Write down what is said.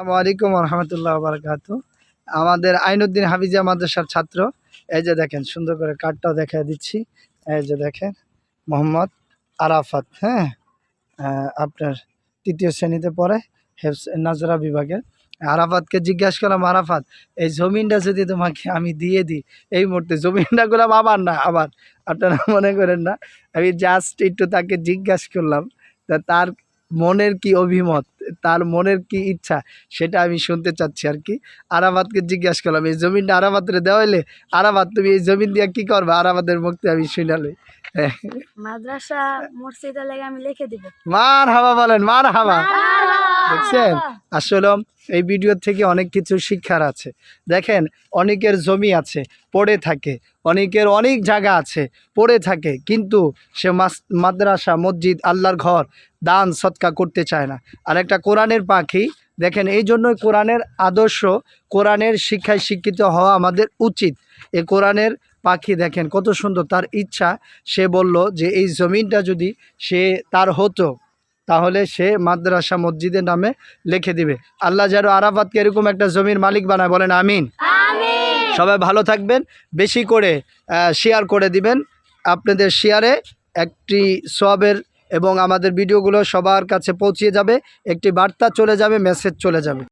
আসসালামু আলাইকুম রহমতুল্লাহ বারকাত আমাদের আইনুদ্দিন হাফিজা মাদ্রাসার ছাত্র, এই যে দেখেন, সুন্দর করে কার্ডটাও দেখা দিচ্ছি। এই যে দেখেন, মোহাম্মদ আরাফাত হ্যাঁ? আপনার তৃতীয় শ্রেণীতে পড়ে হেফস নাজরা বিভাগের। আরাফাতকে জিজ্ঞাসা করলাম, আরাফাত, এই জমিনটা যদি তোমাকে আমি দিয়ে দিই, এই মুহূর্তে জমিনটা করলাম আবার না? আবার আপনারা মনে করেন না? আমি জাস্ট একটু তাকে জিজ্ঞাসা করলাম তা তার মনের কি অভিমত? তার মনের কি ইচ্ছা সেটা আমি শুনতে চাচ্ছি আর কি। আরাবাদকে জিজ্ঞাসা করলাম এই জমিনটা আরাবাদরে দেওয়া হইলে আরাবাদ তুমি এই জমিন দিয়ে কি করবে? আরাবাদের মুক্তি আমি শুনালে মাদ্রাসা মসজিদ আমি লিখে দিব। মার হাওয়া বলেন মার হাওয়া দেখছেন? আসলে এই ভিডিও থেকে অনেক কিছু শিক্ষার আছে। দেখেন, অনেকের জমি আছে, পড়ে থাকে, অনেকের অনেক জায়গা আছে, পড়ে থাকে, কিন্তু সে মাদ্রাসা, মসজিদ, আল্লাহর ঘর, দান, সৎকা করতে চায় না। আর একটা কোরআনের পাখি, দেখেন, এই জন্যই কোরআনের আদর্শ, কোরআনের শিক্ষায় শিক্ষিত হওয়া আমাদের উচিত। এ কোরআনের পাখি, দেখেন, কত সুন্দর, তার ইচ্ছা, সে বলল যে এই জমিনটা যদি সে, তার হতো তাহলে সে মাদ্রাসা মসজিদের নামে লিখে দিবে। আল্লাহ যেন আরাফাতকে এরকম একটা জমির মালিক বানায় বলেন আমিন। সবাই ভালো থাকবেন বেশি করে শেয়ার করে দিবেন। আপনাদের শেয়ারে একটি সবের এবং আমাদের ভিডিওগুলো সবার কাছে পৌঁছিয়ে যাবে একটি বার্তা চলে যাবে মেসেজ চলে যাবে।